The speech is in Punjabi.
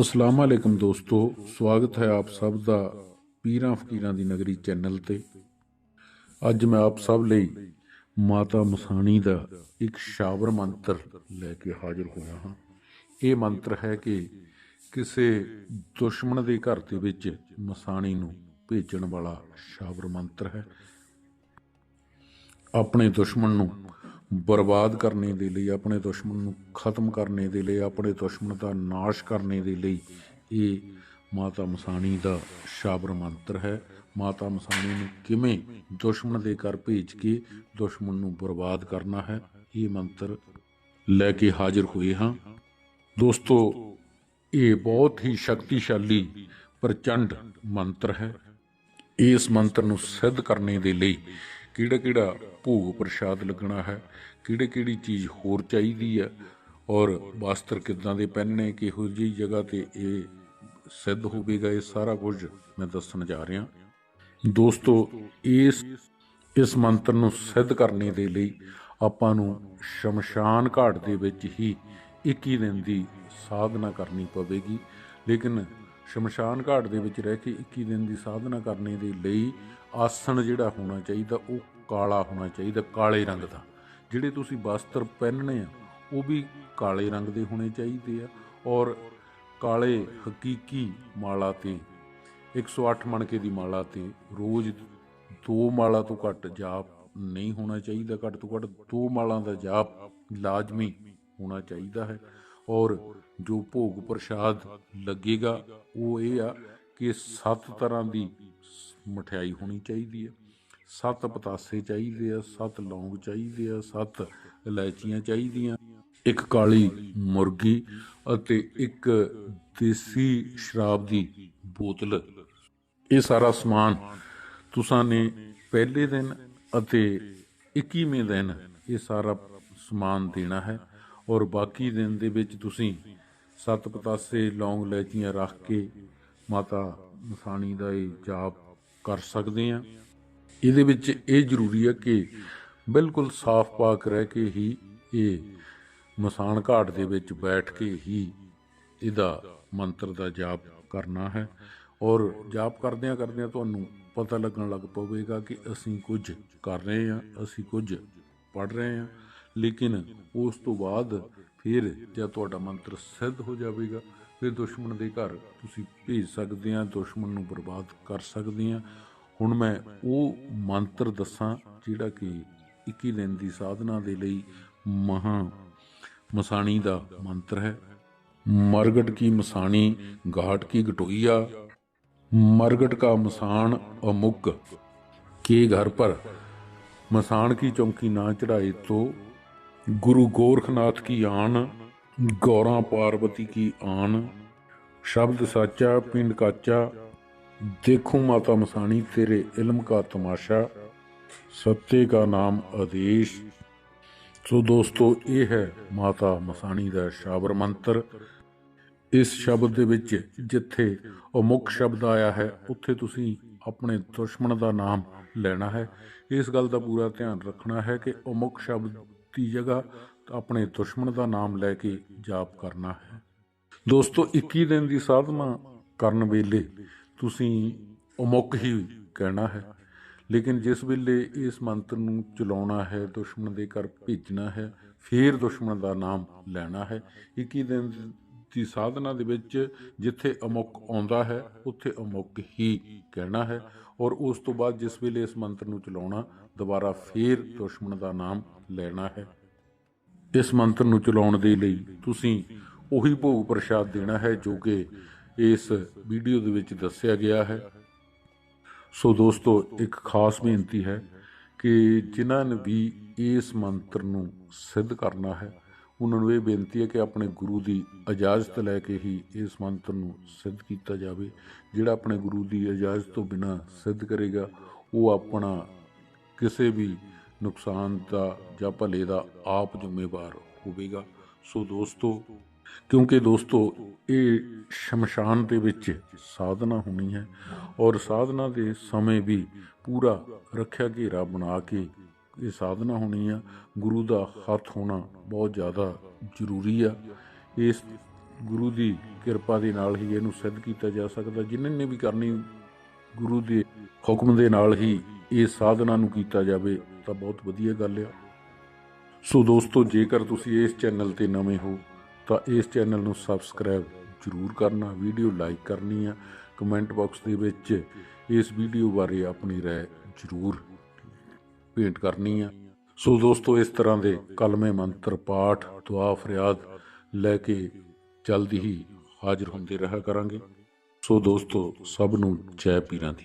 ਅਸਲਾਮ ਵਾਲੇਕਮ ਦੋਸਤੋ, ਸਵਾਗਤ ਹੈ ਆਪ ਸਭ ਦਾ ਪੀਰਾਂ ਫਕੀਰਾਂ ਦੀ ਨਗਰੀ ਚੈਨਲ ਤੇ। ਅੱਜ ਮੈਂ ਆਪ ਸਭ ਲਈ ਮਾਤਾ ਮਸਾਣੀ ਦਾ ਇੱਕ ਸ਼ਾਵਰ ਮੰਤਰ ਲੈ ਕੇ ਹਾਜ਼ਰ ਹੋਇਆ ਹਾਂ। ਇਹ ਮੰਤਰ ਹੈ ਕਿ ਕਿਸੇ ਦੁਸ਼ਮਣ ਦੇ ਘਰ ਦੇ ਵਿੱਚ ਮਸਾਣੀ ਨੂੰ ਭੇਜਣ ਵਾਲਾ ਸ਼ਾਵਰ ਮੰਤਰ ਹੈ। ਆਪਣੇ ਦੁਸ਼ਮਣ ਨੂੰ ਬਰਬਾਦ ਕਰਨੇ ਦੇ ਲਈ, ਆਪਣੇ ਦੁਸ਼ਮਣ ਨੂੰ ਖਤਮ ਕਰਨੇ ਦੇ ਲਈ, ਆਪਣੇ ਦੁਸ਼ਮਣ ਦਾ ਨਾਸ਼ ਕਰਨੇ ਦੇ ਲਈ ਇਹ ਮਾਤਾ ਮਸਾਣੀ ਦਾ ਸ਼ਾਬਰ ਮੰਤਰ ਹੈ। ਮਾਤਾ ਮਸਾਣੀ ਨੂੰ ਕਿਵੇਂ ਦੁਸ਼ਮਣ ਦੇ ਘਰ ਭੇਜ ਕੇ ਦੁਸ਼ਮਣ ਨੂੰ ਬਰਬਾਦ ਕਰਨਾ ਹੈ, ਇਹ ਮੰਤਰ ਲੈ ਕੇ ਹਾਜ਼ਰ ਹੋਏ ਹਾਂ। ਦੋਸਤੋ, ਇਹ ਬਹੁਤ ਹੀ ਸ਼ਕਤੀਸ਼ਾਲੀ ਪ੍ਰਚੰਡ ਮੰਤਰ ਹੈ। ਇਸ ਮੰਤਰ ਨੂੰ ਸਿੱਧ ਕਰਨੇ ਦੇ ਲਈ ਕਿਹੜਾ ਕਿਹੜਾ ਭੋਗ ਪ੍ਰਸ਼ਾਦ ਲੱਗਣਾ ਹੈ, ਕਿਹੜੇ ਕਿਹੜੀ ਚੀਜ਼ ਹੋਰ ਚਾਹੀਦੀ ਹੈ ਔਰ ਵਸਤਰ ਕਿੱਦਾਂ ਦੇ ਪਹਿਨਣੇ ਕਿਹੋ ਜਿਹੀ ਜਗ੍ਹਾ ਤੇ ਇਹ ਸਿੱਧ ਹੋਵੇਗਾ, ਇਹ ਸਾਰਾ ਕੁਝ ਮੈਂ ਦੱਸਣ ਜਾ ਰਿਹਾ। ਦੋਸਤੋ, ਇਸ ਇਸ ਮੰਤਰ ਨੂੰ ਸਿੱਧ ਕਰਨੇ ਦੇ ਲਈ ਆਪਾਂ ਨੂੰ ਸ਼ਮਸ਼ਾਨ ਘਾਟ ਦੇ ਵਿੱਚ ਹੀ 21 ਦਿਨ ਦੀ ਸਾਧਨਾ ਕਰਨੀ ਪਵੇਗੀ। ਲੇਕਿਨ ਸ਼ਮਸ਼ਾਨ ਘਾਟ ਦੇ ਵਿੱਚ ਰਹਿ ਕੇ 21 ਦਿਨ ਦੀ ਸਾਧਨਾ ਕਰਨੇ ਦੇ ਲਈ ਆਸਣ ਜਿਹੜਾ ਹੋਣਾ ਚਾਹੀਦਾ, ਉਹ ਕਾਲਾ ਹੋਣਾ ਚਾਹੀਦਾ, ਕਾਲੇ ਰੰਗ ਦਾ। ਜਿਹੜੇ ਤੁਸੀਂ ਵਸਤਰ ਪਹਿਨਣੇ ਆ, ਉਹ ਵੀ ਕਾਲੇ ਰੰਗ ਦੇ ਹੋਣੇ ਚਾਹੀਦੇ ਆ ਔਰ ਕਾਲੇ ਹਕੀਕੀ ਮਾਲਾ ਤੇ 108 ਮਣਕੇ ਦੀ ਮਾਲਾ ਤੇ ਰੋਜ਼ ਦੋ ਮਾਲਾ ਤੋਂ ਘੱਟ ਜਾਪ ਨਹੀਂ ਹੋਣਾ ਚਾਹੀਦਾ, ਘੱਟ ਤੋਂ ਘੱਟ ਦੋ ਮਾਲਾਂ ਦਾ ਜਾਪ ਲਾਜ਼ਮੀ ਹੋਣਾ ਚਾਹੀਦਾ ਹੈ ਔਰ ਜੋ ਭੋਗ ਪ੍ਰਸ਼ਾਦ ਲੱਗੇਗਾ, ਉਹ ਇਹ ਆ ਕਿ ਸੱਤ ਤਰ੍ਹਾਂ ਦੀ ਮਠਿਆਈ ਹੋਣੀ ਚਾਹੀਦੀ ਹੈ। ਸੱਤ ਪਤਾਸੇ ਚਾਹੀਦੇ ਆ, ਸੱਤ ਲੌਂਗ ਚਾਹੀਦੇ ਆ, ਸੱਤ ਇਲਾਇਚੀਆਂ ਚਾਹੀਦੀਆਂ, ਇੱਕ ਕਾਲੀ ਮੁਰਗੀ ਅਤੇ ਇੱਕ ਦੇਸੀ ਸ਼ਰਾਬ ਦੀ ਬੋਤਲ। ਇਹ ਸਾਰਾ ਸਮਾਨ ਤੁਸਾਂ ਨੇ ਪਹਿਲੇ ਦਿਨ ਅਤੇ 21ਵੇਂ ਦਿਨ ਇਹ ਸਾਰਾ ਸਮਾਨ ਦੇਣਾ ਹੈ ਔਰ ਬਾਕੀ ਦਿਨ ਦੇ ਵਿੱਚ ਤੁਸੀਂ ਸੱਤ ਪਤਾਸੇ ਲੌਂਗ ਇਲਾਇਚੀਆਂ ਰੱਖ ਕੇ ਮਾਤਾ ਮਸਾਣੀ ਦਾ ਇਹ ਜਾਪ ਕਰ ਸਕਦੇ ਆ ਇਹਦੇ ਵਿੱਚ ਇਹ ਜ਼ਰੂਰੀ ਹੈ ਕਿ ਬਿਲਕੁਲ ਸਾਫ਼ ਪਾਕ ਰਹਿ ਕੇ ਹੀ ਇਹ ਮਸਾਨ ਘਾਟ ਦੇ ਵਿੱਚ ਬੈਠ ਕੇ ਹੀ ਇਹਦਾ ਮੰਤਰ ਦਾ ਜਾਪ ਕਰਨਾ ਹੈ। ਔਰ ਜਾਪ ਕਰਦਿਆਂ ਕਰਦਿਆਂ ਤੁਹਾਨੂੰ ਪਤਾ ਲੱਗਣ ਲੱਗ ਪਵੇਗਾ ਕਿ ਅਸੀਂ ਕੁਝ ਕਰ ਰਹੇ ਹਾਂ, ਅਸੀਂ ਕੁਝ ਪੜ ਰਹੇ ਹਾਂ। ਲੇਕਿਨ ਉਸ ਤੋਂ ਬਾਅਦ ਫਿਰ ਜਦ ਤੁਹਾਡਾ ਮੰਤਰ ਸਿੱਧ ਹੋ ਜਾਵੇਗਾ ਫਿਰ ਦੁਸ਼ਮਣ ਦੇ ਘਰ ਤੁਸੀਂ ਭੇਜ ਸਕਦੇ ਆ, ਦੁਸ਼ਮਣ ਨੂੰ ਬਰਬਾਦ ਕਰ ਸਕਦੇ ਆ। ਹੁਣ ਮੈਂ ਉਹ ਮੰਤਰ ਦੱਸਾਂ ਜਿਹੜਾ ਕਿ 21 ਦਿਨ ਦੀ ਸਾਧਨਾ ਦੇ ਲਈ ਮਹਾ ਮਸਾਣੀ ਦਾ ਮੰਤਰ ਹੈ। ਮਰਗਟ ਕੀ ਮਸਾਣੀ ਗਾਟ ਕੀ ਗਟੋਈਆ, ਮਰਗਟ ਕਾ ਮਸਾਨ ਅਮੁਕ, ਕੇ ਘਰ ਪਰ। ਮਸਾਨ ਕੀ ਚੌਂਕੀ ਨਾ ਚੜਾਏ ਤੋ, ਗੁਰੂ ਗੋਰਖਨਾਥ ਕੀ ਆਣ ਗੌਰਾਂ ਪਾਰਵਤੀ ਕੀ ਆਨ, ਸ਼ਬਦ ਸਾਚਾ, ਪਿੰਡ ਕਾਚਾ, ਦੇਖੂ ਮਾਤਾ ਮਸਾਣੀ ਤੇਰੇ ਇਲਮ ਕਾ ਤਮਾਸ਼ਾ, ਸੱਤੇ ਕਾ ਨਾਮ ਆਦੇਸ਼। ਸੋ ਦੋਸਤੋ, ਇਹ ਹੈ ਮਾਤਾ ਮਸਾਣੀ ਦਾ ਸ਼ਾਬਰ ਮੰਤਰ। ਇਸ ਸ਼ਬਦ ਦੇ ਵਿੱਚ ਜਿੱਥੇ ਉਹ ਮੁੱਖ ਸ਼ਬਦ ਆਇਆ ਹੈ, ਉੱਥੇ ਤੁਸੀਂ ਆਪਣੇ ਦੁਸ਼ਮਣ ਦਾ ਨਾਮ ਲੈਣਾ ਹੈ। ਇਸ ਗੱਲ ਦਾ ਪੂਰਾ ਧਿਆਨ ਰੱਖਣਾ ਹੈ ਕਿ ਉਹ ਮੁੱਖ ਸ਼ਬਦ ਦੀ ਜਗ੍ਹਾ ਆਪਣੇ ਦੁਸ਼ਮਣ ਦਾ ਨਾਮ ਲੈ ਕੇ ਜਾਪ ਕਰਨਾ ਹੈ। ਦੋਸਤੋ 21 ਦਿਨ ਦੀ ਸਾਧਨਾ ਕਰਨ ਵੇਲੇ ਤੁਸੀਂ ਅਮੁੱਖ ਹੀ ਕਹਿਣਾ ਹੈ। ਲੇਕਿਨ ਜਿਸ ਵੇਲੇ ਇਸ ਮੰਤਰ ਨੂੰ ਚਲਾਉਣਾ ਹੈ, ਦੁਸ਼ਮਣ ਦੇ ਘਰ ਭੇਜਣਾ ਹੈ, ਫਿਰ ਦੁਸ਼ਮਣ ਦਾ ਨਾਮ ਲੈਣਾ ਹੈ। 21 ਦਿਨ ਦੀ ਸਾਧਨਾ ਦੇ ਵਿੱਚ ਜਿੱਥੇ ਅਮੁੱਕ ਆਉਂਦਾ ਹੈ, ਉੱਥੇ ਅਮੁੱਕ ਹੀ ਕਹਿਣਾ ਹੈ ਔਰ ਉਸ ਤੋਂ ਬਾਅਦ ਜਿਸ ਵੇਲੇ ਇਸ ਮੰਤਰ ਨੂੰ ਚਲਾਉਣਾ, ਦੁਬਾਰਾ ਫੇਰ ਦੁਸ਼ਮਣ ਦਾ ਨਾਮ ਲੈਣਾ ਹੈ। ਇਸ ਮੰਤਰ ਨੂੰ ਚਲਾਉਣ ਦੇ ਲਈ ਤੁਸੀਂ ਉਹੀ ਭੋਗ ਪ੍ਰਸ਼ਾਦ ਦੇਣਾ ਹੈ ਜੋ ਕਿ ਇਸ ਵੀਡੀਓ ਦੇ ਵਿੱਚ ਦੱਸਿਆ ਗਿਆ ਹੈ। ਸੋ ਦੋਸਤੋ, ਇੱਕ ਖਾਸ ਬੇਨਤੀ ਹੈ ਕਿ ਜਿਨ੍ਹਾਂ ਨੇ ਵੀ ਇਸ ਮੰਤਰ ਨੂੰ ਸਿੱਧ ਕਰਨਾ ਹੈ ਉਹਨਾਂ ਨੂੰ ਇਹ ਬੇਨਤੀ ਹੈ ਕਿ ਆਪਣੇ ਗੁਰੂ ਦੀ ਇਜਾਜ਼ਤ ਲੈ ਕੇ ਹੀ ਇਸ ਮੰਤਰ ਨੂੰ ਸਿੱਧ ਕੀਤਾ ਜਾਵੇ। ਜਿਹੜਾ ਆਪਣੇ ਗੁਰੂ ਦੀ ਇਜਾਜ਼ਤ ਤੋਂ ਬਿਨਾ ਸਿੱਧ ਕਰੇਗਾ, ਉਹ ਆਪਣਾ ਕਿਸੇ ਵੀ ਨੁਕਸਾਨ ਦਾ ਜਾਂ ਭਲੇ ਦਾ ਆਪ ਜ਼ਿੰਮੇਵਾਰ ਹੋਵੇਗਾ। ਸੋ ਦੋਸਤੋ, ਕਿਉਂਕਿ ਦੋਸਤੋ, ਇਹ ਸ਼ਮਸ਼ਾਨ ਦੇ ਵਿੱਚ ਸਾਧਨਾ ਹੋਣੀ ਹੈ ਔਰ ਸਾਧਨਾ ਦੇ ਸਮੇਂ ਵੀ ਪੂਰਾ ਰੱਖਿਆ ਘੇਰਾ ਬਣਾ ਕੇ ਇਹ ਸਾਧਨਾ ਹੋਣੀ ਆ ਗੁਰੂ ਦਾ ਹੱਥ ਹੋਣਾ ਬਹੁਤ ਜ਼ਿਆਦਾ ਜ਼ਰੂਰੀ ਆ ਇਸ ਗੁਰੂ ਦੀ ਕਿਰਪਾ ਦੇ ਨਾਲ ਹੀ ਇਹਨੂੰ ਸਿੱਧ ਕੀਤਾ ਜਾ ਸਕਦਾ ਜਿਨ੍ਹਾਂ ਨੇ ਵੀ ਕਰਨੀ ਗੁਰੂ ਦੇ ਹੁਕਮ ਦੇ ਨਾਲ ਹੀ ਇਹ ਸਾਧਨਾ ਨੂੰ ਕੀਤਾ ਜਾਵੇ ਤਾਂ ਬਹੁਤ ਵਧੀਆ ਗੱਲ ਆ ਸੋ ਦੋਸਤੋ ਜੇਕਰ ਤੁਸੀਂ ਇਸ ਚੈਨਲ ਤੇ ਨਵੇਂ ਹੋ ਤਾਂ ਇਸ ਚੈਨਲ ਨੂੰ ਸਬਸਕ੍ਰਾਈਬ ਜ਼ਰੂਰ ਕਰਨਾ ਵੀਡੀਓ ਲਾਈਕ ਕਰਨੀ ਆ ਕਮੈਂਟ ਬਾਕਸ ਦੇ ਵਿੱਚ ਇਸ ਵੀਡੀਓ ਬਾਰੇ ਆਪਣੀ رائے ਜ਼ਰੂਰ ਭੇਟ ਕਰਨੀ ਆ। ਸੋ ਦੋਸਤੋ, ਇਸ ਤਰ੍ਹਾਂ ਦੇ ਕਲਮੇ ਮੰਤਰ, ਪਾਠ, ਦੁਆ, ਫਰਿਆਦ ਲੈ ਕੇ ਜਲਦੀ ਹੀ ਹਾਜ਼ਰ ਹੁੰਦੇ ਰਹਾ ਕਰਾਂਗੇ। ਸੋ ਦੋਸਤੋ, ਸਭ ਨੂੰ ਜੈ ਪੀਰਾਂ ਦੀ।